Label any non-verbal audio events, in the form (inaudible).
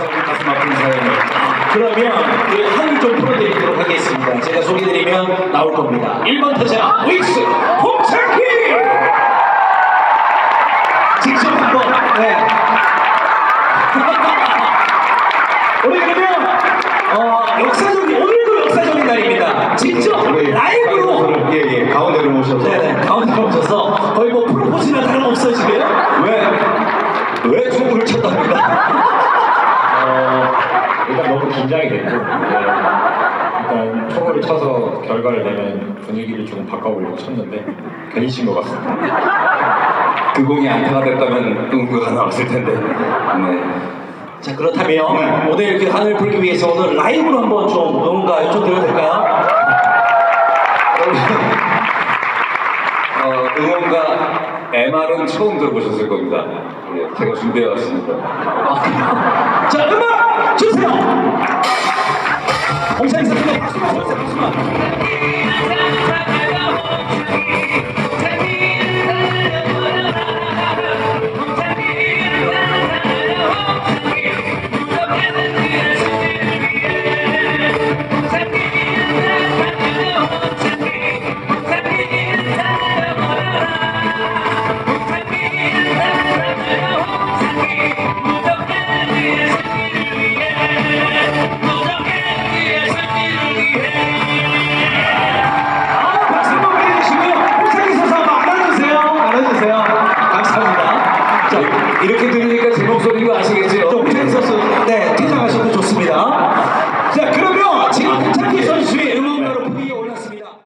정말 가슴 아픈 사연을. 그러면 우리 한이 좀 풀어드리도록 하겠습니다. 제가 소개드리면 나올 겁니다. 1번 타자 윅스 홍창기 직접 한번 네. (laughs) 우리 그러면 어, 역사적인 오늘도 역사적인 날입니다. 직접 라이브로 예 예 가운데로 모셔서 네네 가운데 오셔서 거의 뭐 프로포즈나 다름없어요 지금 왜 왜 너무 긴장이 됐고 네, 일단 초보를 쳐서 결과를 내면 분위기를 조금 바꿔보려고 쳤는데 괜히 친 것 같습니다. 그 공이 안타가 됐다면 응가가 나왔을 텐데 네. 자 그렇다면 오늘 그 하늘 풀기 위해서 오늘 라이브로 한번 좀 응원가 요청드려도 될까요? 어, 응원가 MR은 처음 들어보셨을 겁니다 예, 제가 준비해 왔습니다 아 Wow. 이렇게 들으니까 제 목소리인 거 아시겠죠?